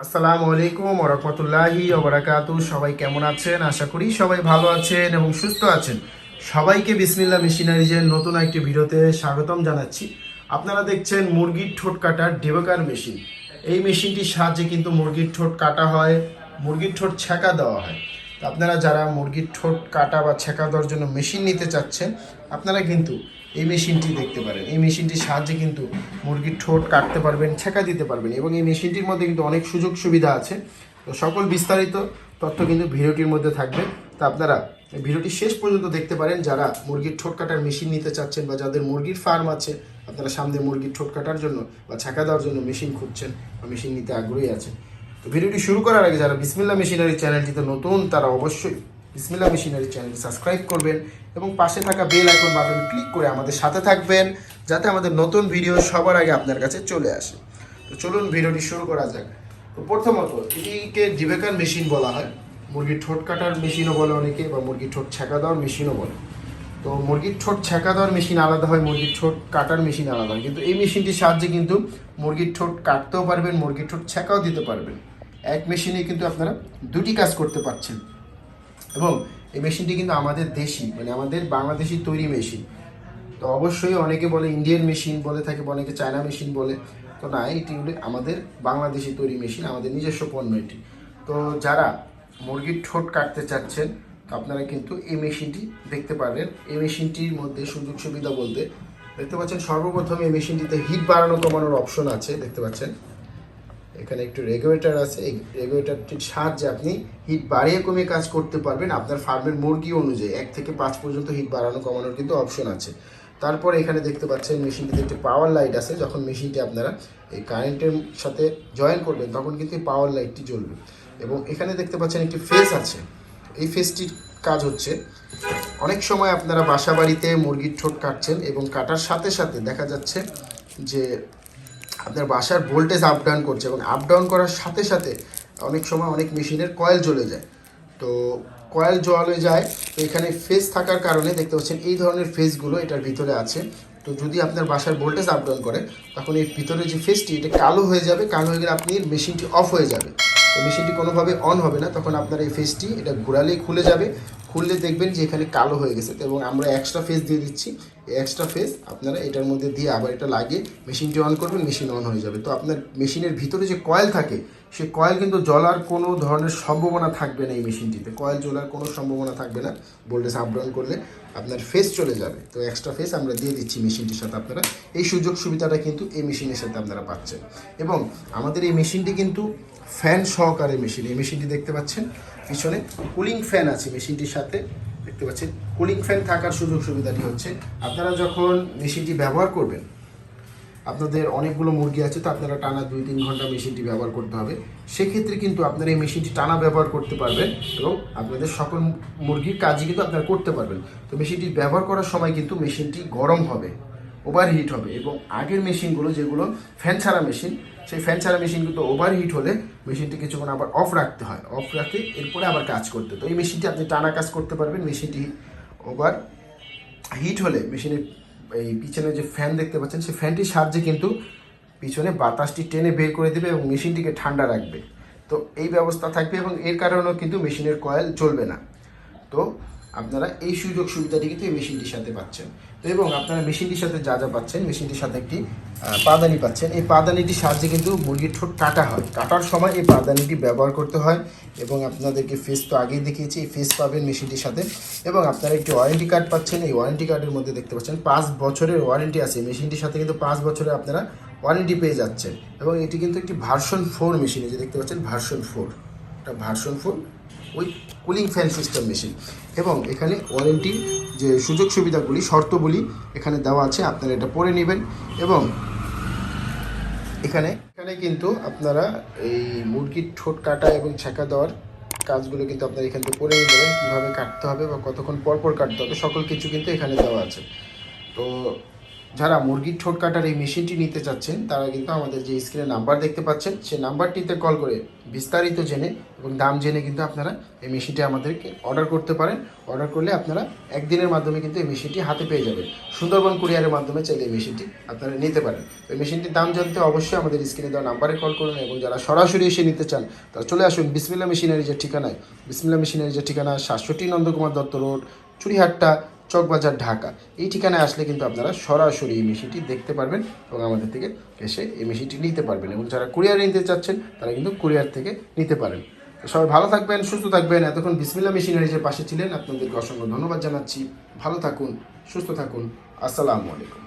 আসসালামু আলাইকুম ওরকমতুল্লাহি ওবরাকাতু সবাই কেমন আছেন? আশা করি সবাই ভালো আছেন এবং সুস্থ আছেন। সবাইকে বিসমিল্লা মেশিনারিজের নতুন একটি ভিডিওতে স্বাগতম জানাচ্ছি। আপনারা দেখছেন মুরগির ঠোঁট কাটার ডেবেকার মেশিন। এই মেশিনটির সাহায্যে কিন্তু মুরগির ঠোঁট কাটা হয়, মুরগির ঠোঁট ছ্যাঁকা দেওয়া হয়। আপনারা যারা মুরগির ঠোঁট কাটা বা ছেঁকা দেওয়ার জন্য মেশিন নিতে চাচ্ছেন, আপনারা কিন্তু এই মেশিনটি দেখতে পারেন। এই মেশিনটির সাহায্যে কিন্তু মুরগির ঠোঁট কাটতে পারবেন, ছেঁকা দিতে পারবেন এবং এই মেশিনটির মধ্যে কিন্তু অনেক সুযোগ সুবিধা আছে। তো সকল বিস্তারিত তথ্য কিন্তু ভিডিওটির মধ্যে থাকবে। তো আপনারা ভিডিওটি শেষ পর্যন্ত দেখতে পারেন। যারা মুরগির ঠোঁট কাটার মেশিন নিতে চাচ্ছেন বা যাদের মুরগির ফার্ম আছে, আপনারা সামনে মুরগির ঠোঁট কাটার জন্য বা ছাকা দেওয়ার জন্য মেশিন খুঁজছেন বা মেশিন নিতে আগ্রহী আছেন। তো ভিডিওটি শুরু করার আগে যারা বিসমিল্লা মেশিনারি চ্যানেলটিতে নতুন, তারা অবশ্যই বিসমিল্লা মেশিনারি চ্যানেলটি সাবস্ক্রাইব করবেন এবং পাশে থাকা বেল আইকন বাটন ক্লিক করে আমাদের সাথে থাকবেন যাতে আমাদের নতুন ভিডিও সবার আগে আপনার কাছে চলে আসে। তো চলুন ভিডিওটি শুরু করা যাক। তো প্রথমত এটিকে ডিবেকার মেশিন বলা হয়। মুরগির ঠোঁট কাটার মেশিনও বলে অনেকে বা মুরগির ঠোঁট ছেঁকা দেওয়ার মেশিনও বলে। তো মুরগির ঠোঁট ছেঁকা দেওয়ার মেশিন আলাদা হয়, মুরগির ঠোঁট কাটার মেশিন আলাদা হয়। কিন্তু এই মেশিনটির সাহায্যে কিন্তু মুরগির ঠোঁট কাটতেও পারবেন, মুরগির ঠোঁট ছেঁকাও দিতে পারবেন। এক মেশিনে কিন্তু আপনারা দুটি কাজ করতে পারছেন। এবং এই মেশিনটি কিন্তু আমাদের দেশি মানে আমাদের বাংলাদেশি তৈরি মেশিন তো অবশ্যই অনেকে বলে ইন্ডিয়ান মেশিন বলে থাকে অনেকে চায়না মেশিন বলে। তো না, এটি আমাদের বাংলাদেশি তৈরি মেশিন আমাদের নিজস্ব পণ্য এটি। তো যারা মুরগির ঠোঁট কাটতে চাচ্ছেন আপনারা কিন্তু এই মেশিনটি দেখতে পারেন এই মেশিনটির মধ্যে সুযোগ সুবিধা বলতে দেখতে পাচ্ছেন, সর্বপ্রথম এই মেশিনটিতে হিট বাড়ানো কমানোর অপশন আছে, দেখতে পাচ্ছেন। এখানে একটু রেগুলেটর আছে, এই রেগুলেটরটির সাহায্যে আপনি হিট বাড়িয়ে কমিয়ে কাজ করতে পারবেন। আপনার ফার্মের মুরগি অনুযায়ী এক থেকে পাঁচ পর্যন্ত হিট বাড়ানো কমানোর কিন্তু অপশন আছে। তারপর এখানে দেখতে পাচ্ছেন, মেশিনটিতে একটি পাওয়ার লাইট আছে। যখন মেশিনটি আপনারা এই কারেন্টের সাথে জয়েন করবেন, তখন কিন্তু এই পাওয়ার লাইটটি জ্বলবে। এবং এখানে দেখতে পাচ্ছেন, একটি ফেস আছে। এই ফেসটির কাজ হচ্ছে, অনেক সময় আপনারা বাসা বাড়িতে মুরগির ঠোঁট কাটছেন এবং কাটার সাথে সাথে দেখা যাচ্ছে যে আপনার বাসার ভোল্টেজ আপ ডাউন করছে এবং আপ ডাউন করার সাথে সাথে অনেক সময় অনেক মেশিনের কয়েল জ্বলে যায়। তো কয়েল জ্বলে যায়, তো এখানে ফেস থাকার কারণে দেখতে পাচ্ছেন এই ধরনের ফেসগুলো এটার ভিতরে আছে। তো যদি আপনার বাসার ভোল্টেজ আপ ডাউন করে, তখন এই ভিতরে যে ফেসটি এটা কালো হয়ে যাবে, কালো হয়ে গেলে আপনি মেশিনটি অফ হয়ে যাবে। তো মেশিনটি কোনোভাবে অন হবে না, তখন আপনার এই ফেসটি এটা ঘোরালেই খুলে যাবে। খুললে দেখবেন যে এখানে কালো হয়ে গেছে। এবং আমরা এক্সট্রা ফেস দিয়ে দিচ্ছি। এক্সট্রা ফেজ আপনারা এটার মধ্যে দিয়ে আবার এটা লাগিয়ে মেশিনটি অন করবেন মেশিন অন হয়ে যাবে। তো আপনার মেশিনের ভিতরে যে কয়েল থাকে, সে কয়েল কিন্তু জ্বলার কোনো ধরনের সম্ভাবনা থাকবে না এই মেশিনটিতে কয়েল জ্বলার কোনো সম্ভাবনা থাকবে না। ভোল্টেজ আপ ডাউন করলে আপনার ফেস চলে যাবে। তো এক্সট্রা ফেস আমরা দিয়ে দিচ্ছি মেশিনটির সাথে আপনারা। এই সুযোগ সুবিধাটা কিন্তু এই মেশিনের সাথে আপনারা পাচ্ছেন। এবং আমাদের এই মেশিনটি কিন্তু ফ্যান সহকারে মেশিন এই মেশিনটি দেখতে পাচ্ছেন? পিছনে কুলিং ফ্যান আছে মেশিনটির সাথে। দেখতে পাচ্ছেন। কুলিং ফ্যান থাকার সুযোগ সুবিধাটি হচ্ছে, আপনারা যখন মেশিনটি ব্যবহার করবেন, আপনাদের অনেকগুলো মুরগি আছে, তো আপনারা টানা দুই তিন ঘণ্টা মেশিনটি ব্যবহার করতে হবে। সেক্ষেত্রে কিন্তু আপনারা এই মেশিনটি টানা ব্যবহার করতে পারবেন এবং আপনাদের সকল মুরগির কাজই কিন্তু আপনারা করতে পারবেন। তো মেশিনটি ব্যবহার করার সময় কিন্তু মেশিনটি গরম হবে ওভারহিট হবে এবং আগের মেশিনগুলো যেগুলো ফ্যান ছাড়া মেশিন সেই ফ্যান ছাড়া মেশিন কিন্তু ওভারহিট হলে মেশিনটি কিছুক্ষণ আবার অফ রাখতে হয়। অফ রাখে, এরপরে আবার কাজ করতে তো এই মেশিনটি আপনি টানা কাজ করতে পারবেন। মেশিনটি ওভার হিট হলে মেশিনের এই পিছনে যে ফ্যান দেখতে পাচ্ছেন, সেই ফ্যানটির সাহায্যে কিন্তু পিছনে বাতাসটি টেনে বের করে দেবে এবং মেশিনটিকে ঠান্ডা রাখবে। তো এই ব্যবস্থা থাকবে এবং এর কারণেও কিন্তু মেশিনের কয়েল চলবে না। তো আপনারা এই সুযোগ সুবিধাটি কিন্তু এই মেশিনটির সাথে পাচ্ছেন। তো এবং আপনারা মেশিনটির সাথে যা যা পাচ্ছেন, মেশিনটির সাথে একটি পাদানি পাচ্ছেন। এই পাদানিটির সাহায্যে কিন্তু মুরগির ঠোঁট কাটা হয়। কাটার সময় এই পাদানিটি ব্যবহার করতে হয় এবং আপনাদেরকে ফেস তো আগেই দেখিয়েছি, এই ফেস পাবেন মেশিনটির সাথে। এবং আপনারা একটি ওয়ারেন্টি কার্ড পাচ্ছেন। এই ওয়ারেন্টি কার্ডের মধ্যে দেখতে পাচ্ছেন, পাঁচ বছরের ওয়ারেন্টি আছে। মেশিনটির সাথে কিন্তু পাঁচ বছরে আপনারা ওয়ারেন্টি পেয়ে যাচ্ছেন। এবং এটি কিন্তু একটি ভার্সন ফোর মেশিন, এই যে দেখতে পাচ্ছেন ভার্সন ফোর এটা version four with cooling fan system machine এবং এখানে ওয়ারেন্টির যে সুযোগ সুবিধাগুলি, শর্তগুলি এখানে দেওয়া আছে, আপনারা এটা পড়ে নেবেন। এবং এখানে এখানে কিন্তু আপনারা এই মুরগির ঠোঁট কাটা এবং ছেঁকা দেওয়ার কাজগুলো কিন্তু আপনারা এখান থেকে পড়ে নিয়ে যাবেন কীভাবে কাটতে হবে বা কতক্ষণ পর পর কাটতে হবে, সকল কিছু কিন্তু এখানে দেওয়া আছে। তো যারা মুরগির ঠোঁট কাটার এই মেশিনটি নিতে চাচ্ছেন, তারা কিন্তু আমাদের যে স্ক্রিনে নাম্বার দেখতে পাচ্ছেন, সেই নাম্বারটিতে কল করে বিস্তারিত জেনে এবং দাম জেনে কিন্তু আপনারা এই মেশিনটি আমাদেরকে অর্ডার করতে পারেন। অর্ডার করলে আপনারা একদিনের মাধ্যমে কিন্তু এই মেশিনটি হাতে পেয়ে যাবেন। সুন্দরবন কুরিয়ারের মাধ্যমে চাইলে এই মেশিনটি আপনারা নিতে পারেন। এই মেশিনটির দাম জানতে অবশ্যই আমাদের স্ক্রিনে দেওয়া নাম্বারে কল করুন এবং যারা সরাসরি এসে নিতে চান, তারা চলে আসুন বিসমিল্লা মেশিনারি যে ঠিকানায়। বিসমিল্লা মেশিনারি যে ঠিকানা, সাতষট্টি নন্দকুমার দত্ত রোড চুরিহাট্টা চকবাজার, ঢাকা। এই ঠিকানায় আসলে কিন্তু আপনারা সরাসরি এই মেশিনটি দেখতে পারবেন এবং আমাদের থেকে এসে এই মেশিনটি নিতে পারবেন এবং যারা কুরিয়ার নিতে চাচ্ছেন, তারা কিন্তু কুরিয়ার থেকে নিতে পারেন। সবাই ভালো থাকবেন, সুস্থ থাকবেন। এতক্ষণ বিসমিল্লা মেশিনারিজের পাশে ছিলেন, আপনাদেরকে অসংখ্য ধন্যবাদ জানাচ্ছি। ভালো থাকুন, সুস্থ থাকুন। আসসালামু আলাইকুম।